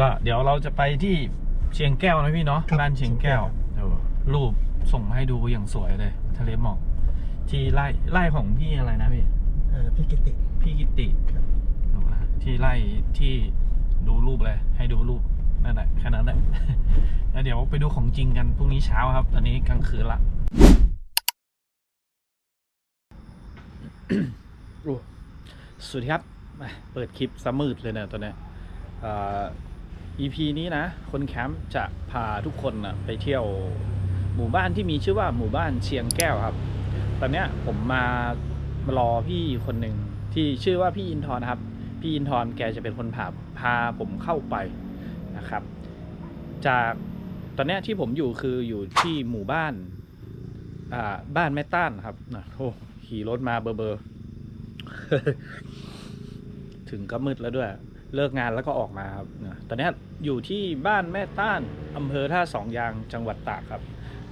ก็เดี๋ยวเราจะไปที่เชียงแก้วนะพี่เนาะครับบ้านเชียงแก้วเดี๋ยวรูปส่งมาให้ดูอย่างสวยเลย ทะเลหมอกที่ไร่ไร่ของพี่อะไรนะพี่ เอ่อพี่กิติ พี่กิติครับ ดูนะที่ไล่ที่ดูรูปเลย ให้ดูรูปนั่นแหละแค่นั้นแหละ แล้วเดี๋ยวไปดูของจริงกันพรุ่งนี้เช้าครับ ตอนนี้กลางคืนละ โอ้สวัสดีครับมาเปิดคลิปสมืดเลยนะตอนเนี้ยเอ่อ EP นี้นะ คนแคมป์จะพาทุกคนนะไปเที่ยวหมู่บ้านที่มีชื่อว่าหมู่บ้านเชียงแก้วครับ ตอนเนี้ยผมมารอพี่คนหนึ่งที่ชื่อว่าพี่อินทร์นะครับ พี่อินทร์แกจะเป็นคนพาพาผมเข้าไปนะครับ จากตอนเนี้ยที่ผมอยู่คืออยู่ที่หมู่บ้านอ่าบ้านแม่ต้านครับนะโอ้ขี่รถมาเบอร์เบอร์ถึงก็มืดแล้วด้วย เลิกงานแล้วก็ออกมาครับตอนนี้อยู่ที่บ้านแม่ต้านอำเภอท่าสองยางจังหวัดตากครับ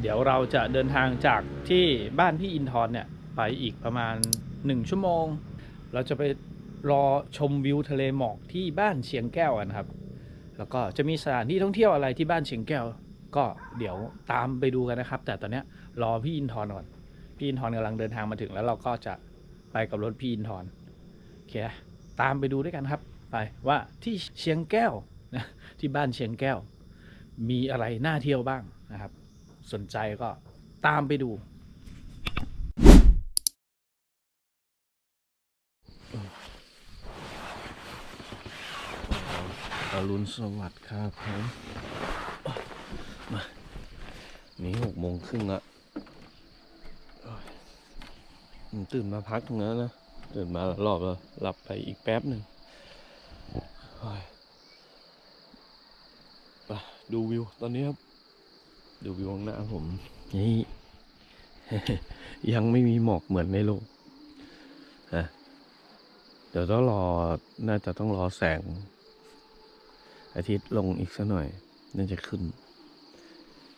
เดี๋ยวเราจะเดินทางจากที่บ้านพี่อินทร์เนี่ยไปอีกประมาณ 1 ชั่วโมง เราจะไปรอชมวิวทะเลหมอกที่บ้านเชียงแก้วกันครับ แล้วก็จะมีสถานที่ท่องเที่ยวอะไรที่บ้านเชียงแก้ว ก็เดี๋ยวตามไปดูกันนะครับ แต่ตอนนี้รอพี่อินทร์ก่อนพี่อินทร์กำลังเดินทางมาถึงแล้วเราก็จะไปกับรถพี่อินทร์โอเคตามไปดูด้วยกันครับ ไปว่าที่เชียงแก้วนะที่บ้านเชียงแก้ว มีอะไรน่าเที่ยวบ้างนะครับ สนใจก็ตามไปดูอรุณสวัสดิ์ครับผมมานี่หกโมงครึ่งละผมตื่นมาพักตรงนั้นนะ ตื่นมาหลายรอบแล้วหลับไปอีกแป๊บหนึ่ง ไปดูวิวตอนนี้ครับ ดูวิวข้างหน้าผมนี่ยังไม่มีหมอกเหมือนในโลกฮะเดี๋ยวต้องรอ น่าจะต้องรอแสง อาทิตย์ลงอีกสักหน่อย น่าจะขึ้น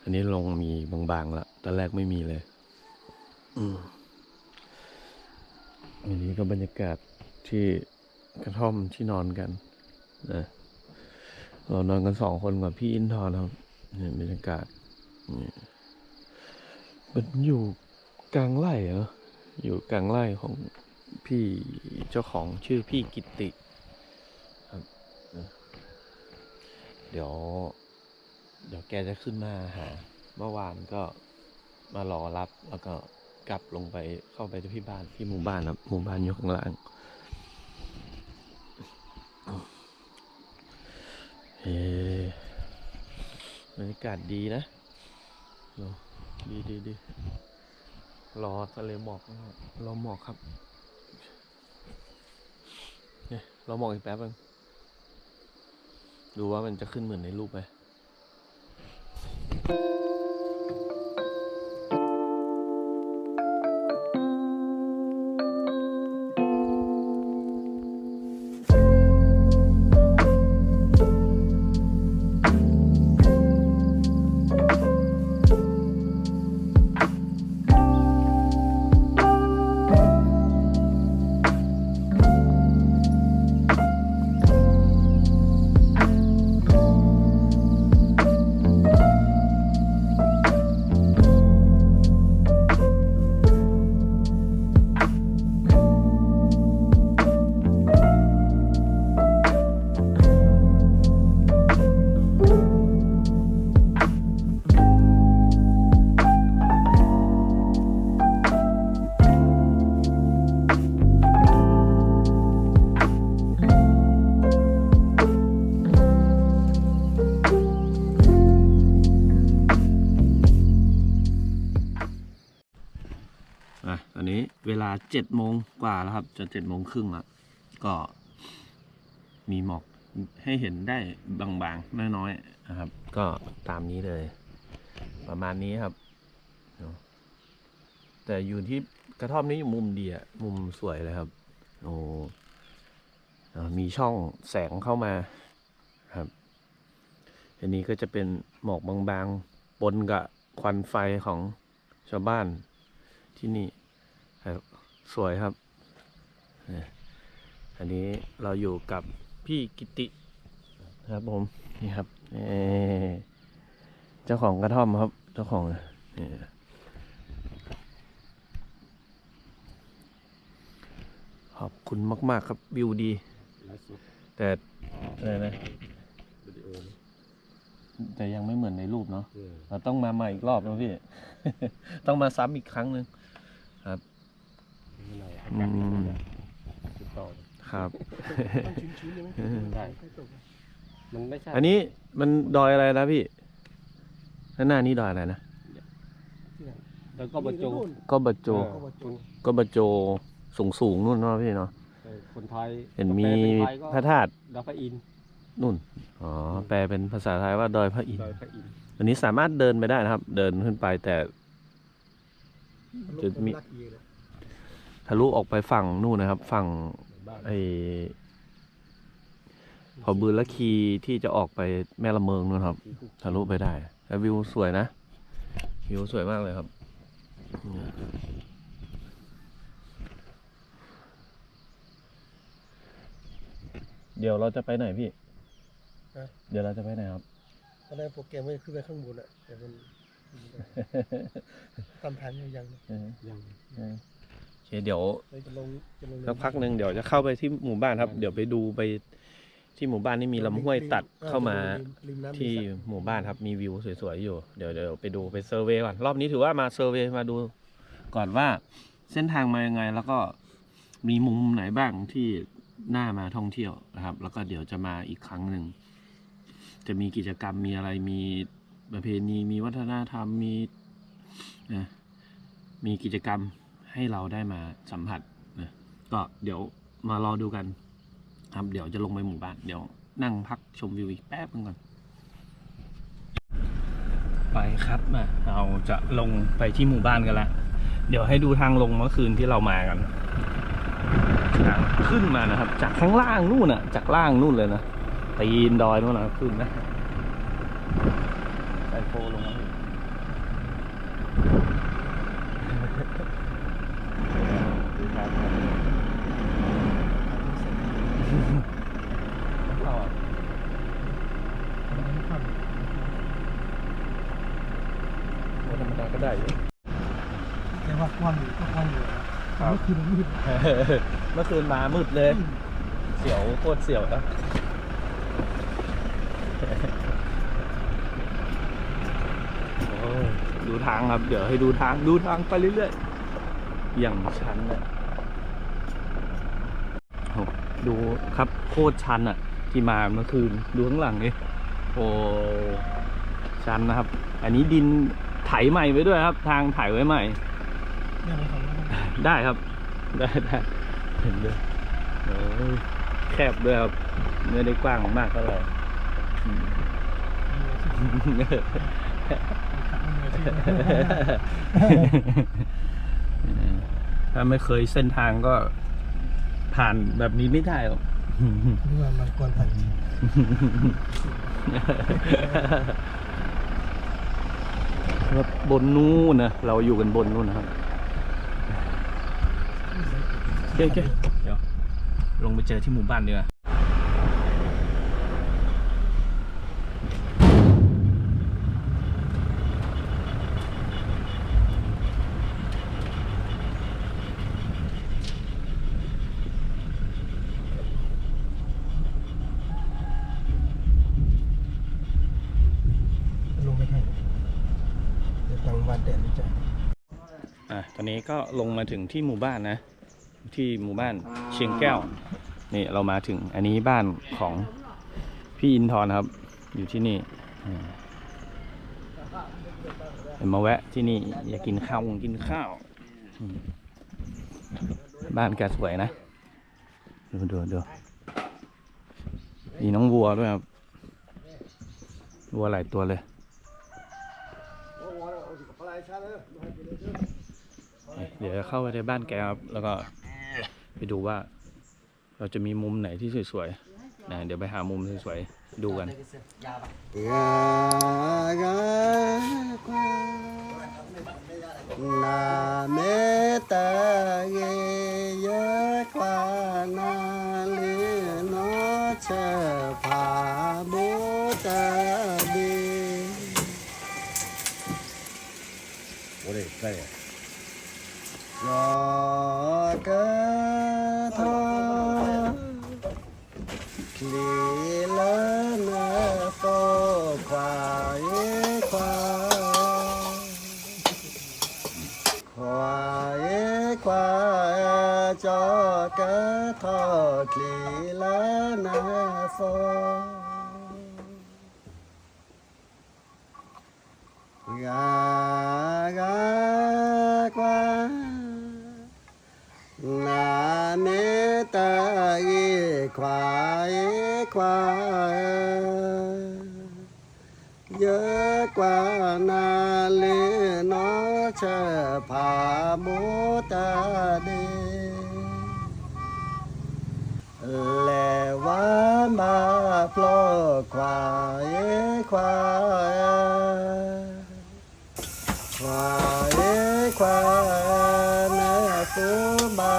อันนี้ลงมีบางๆละตอนแรกไม่มีเลย อืมอันนี้ก็บรรยากาศที่กระท่อมที่นอนกัน นะเรานอนกันสองคนกับพี่อินทร์ครับนี่บรรยากาศนี่มันอยู่กลางไร่เหรออยู่กลางไร่ของพี่เจ้าของชื่อพี่กิตติเดี๋ยว เดี๋ยวแกจะขึ้นมาหา เมื่อวานก็มารอรับแล้วก็กลับลงไปเข้าไปที่บ้านที่หมู่บ้านครับหมู่บ้านอยู่ข้างล่าง เฮ้บรรยากาศดีนะโอ้ดีดีดีรอทะเลหมอกนะครับรอหมอกครับเนี่ยรอหมอกอีกแป๊บนึงดูว่ามันจะขึ้นเหมือนในรูปไหม นี้เวลาเจ็ดโมงกว่าแล้วครับ จะเจ็ดโมงครึ่งล้วก็มีหมอกให้เห็นได้บางๆ น้อยๆนะครับ ก็ตามนี้เลย ประมาณนี้ครับ แต่อยู่ที่กระท่อมนี้อยู่มุมดีอะมุมสวยเลยครับ โอ้มีช่องแสงเข้ามาครับ อันนี้ก็จะเป็นหมอกบางๆปนกับควันไฟของชาวบ้านที่นี่ สวยครับเนี่ยอันนี้เราอยู่กับพี่กิติครับผมนี่ครับนี่เจ้าของกระท่อมครับ เจ้าของนี่ขอบคุณมาก ๆ ครับวิวดีไลฟ์สดแต่อะไรนะวิดีโอนะแต่ยังไม่เหมือนในรูปเนาะเออเราต้องมาใหม่อีกรอบนะพี่ ต้องมาซ้ำอีกครั้งหนึ่ง ไม่ไหนอาอืกาศมติดต่อเลยครับต้องชื้นๆใช่ไหมได้มันไม่ใช่อันนี้มันดอยอะไรนะพี่ด้านหน้านี้ดอยอะไรนะแล้วก็บรรจุ ก็บะโจเออคนก็บะโจสูงสูงๆนู่นเนาะพี่เนาะเออคนไทยเห็นมีแปลเป็นไทยก็พระธาตุดาวพระอินทร์นู่นอ๋อแปลเป็นภาษาไทยว่าดอยพระอินทดอยร์พระอินทร์อันนี้สามารถเดินไปได้นะครับ เดินขึ้นไปแต่ จะมี ทะลุออกไปฝั่งนู่นนะครับ ฝั่งบ้านไอพอบืนละคีที่จะออกไปแม่ละเมิงนู่นครับที่คุกทะลุไปได้แต่วิวสวยนะ วิวสวยมากเลยครับ เดี๋ยวเราจะไปไหนพี่ เดี๋ยวเราจะไปไหนครับตอนแรกโปรแกรมว่าจะขึ้นไปข้างบนอะแต่มันตามทางยังยังเออยัง เออโอเคเดี๋ยวเลยจะลงจะลงสักพักหนึ่งเดี๋ยวจะเข้าไปที่หมู่บ้านครับ เดี๋ยวไปดูไปที่หมู่บ้านนี่มีลำห้วยตัดเข้ามาริน้ำที่หมู่บ้านครับมีวิวสวยๆอยู่เดี๋ยวเดี๋ยวไปดูไปเซอร์เวย์ก่อนรอบนี้ถือว่ามาเซอร์เวย์มาดูก่อนว่าเส้นทางมายังไงแล้วก็มีมุมไหนบ้างที่น่ามาท่องเที่ยวนะครับ แล้วก็เดี๋ยวจะมาอีกครั้งหนึ่งจะมีกิจกรรมมีอะไรมีประเพณีมีวัฒนธรรมมีนะมีกิจกรรม ให้เราได้มาสัมผัสนะก็เดี๋ยวมารอดูกัน ครับเดี๋ยวจะลงไปหมู่บ้านเดี๋ยวนั่งพักชมวิวอีกแป๊บนึงก่อน ไปครับมาเราจะลงไปที่หมู่บ้านกันละเดี๋ยวให้ดูทางลงเมื่อคืนที่เรามากันทางขึ้นมานะครับ จากข้างล่างนู่นน่ะ จากล่างนู่นเลยนะตีนดอยนู่นนะขึ้นนะไซโฟลงมาพี่ดูทางครับเข้าอะ โอ้ธรรมดาก็ได้อยู่ แต่ว่าควันอยู่ก็ควันอยู่นะ ครับเมื่อคืนมันมืดเมื่อคืนมามืดเลย เสียวโคตรเสียวนะโอ้ยดูทางครับ เดี๋ยวให้ดูทางดูทางไปเรื่อยๆ อย่างชันนะโอ้ดูครับโคตรชันอะ ที่มาเมื่อคืนดูข้างหลังนี่โอ้ชันนะครับ อันนี้ดินไถใหม่ไว้ด้วยครับ ทางไถไว้ใหม่เนี่ยมันของมันได้ครับ ได้ได้เห็นด้วยโอ้ยแคบด้วยครับไม่ได้กว้างมากเท่าไหร่อืม ถ้าไม่เคยเส้นทางก็ผ่านแบบนี้ไม่ได้หรอกนี่ว่ามันกวนผ่านจริงครับบนนู้นนะเราอยู่กันบนนู้นนะครับโอ เคโอเคเดี๋ยวลงไปเจอที่หมู่บ้านดีกว่าลงไปทางเดี๋ยวตังวันแดดนี่จ้ะอะตอนนี้ก็ลงมาถึงที่หมู่บ้านนะ ที่หมู่บ้านเชียงแก้ว นี่เรามาถึงอันนี้บ้านของพี่อินทร์ครับ อยู่ที่นี่อ่าเดี๋ยวมาแวะที่นี่อยากกินข้าวกินข้าวอืมบ้านแกสวยนะ ดูดูดูมีน้องวัวด้วยครับ วัวหลายตัวเลยเดี๋ยวจะเข้าไปในบ้านแกครับ แล้วก็ ไปดูว่า เราจะมีมุมไหนที่สวยๆนะเดี๋ยวไปหามุมสวยๆดูกันนาเมตาเกยควานาเลโนเชภาบุตาดีโอ้ยได้รอก ลีละนาโฟกากากวานาเนตาอีควายควายเยอะกว่านาเลนอเชผาโมตาเด ควายควายควายควายนะฟูมา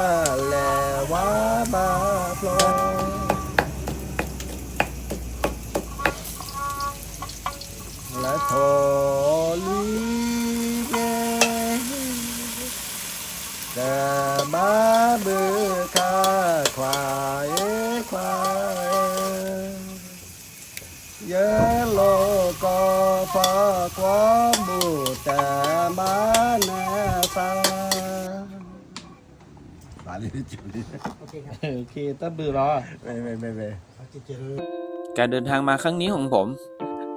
และว่ามาพลอและโทลีเก แต่มาบือข้าควายควายเยอะโลก็พอความบูแต่มาแน่ตาตาลี จุลีโอเคครับโอเคต้นบือรอไม่ไม่ไม่ไม่เอาเจริญการเดินทางมาครั้งนี้ของผม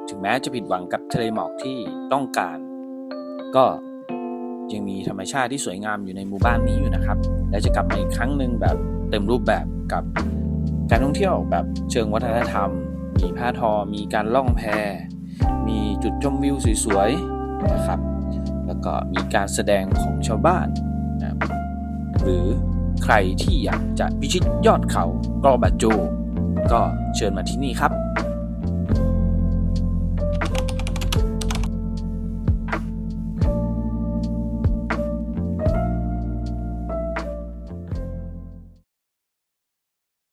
ถึงแม้จะผิดหวังกับทะเลหมอกที่ต้องการ ก็ยังมีธรรมชาติที่สวยงามอยู่ในหมู่บ้านนี้อยู่นะครับ และจะกลับมาอีกครั้งหนึ่งแบบเต็มรูปแบบกับการท่องเที่ยวแบบเชิงวัฒนธรรม มีผ้าทอ มีการล่องแพ มีจุดชมวิวสวยๆนะครับ แล้วก็มีการแสดงของชาวบ้านนะครับหรือ ใครที่อยากจะพิชิตยอดเขากรอบาโจ ก็เชิญมาที่นี่ครับ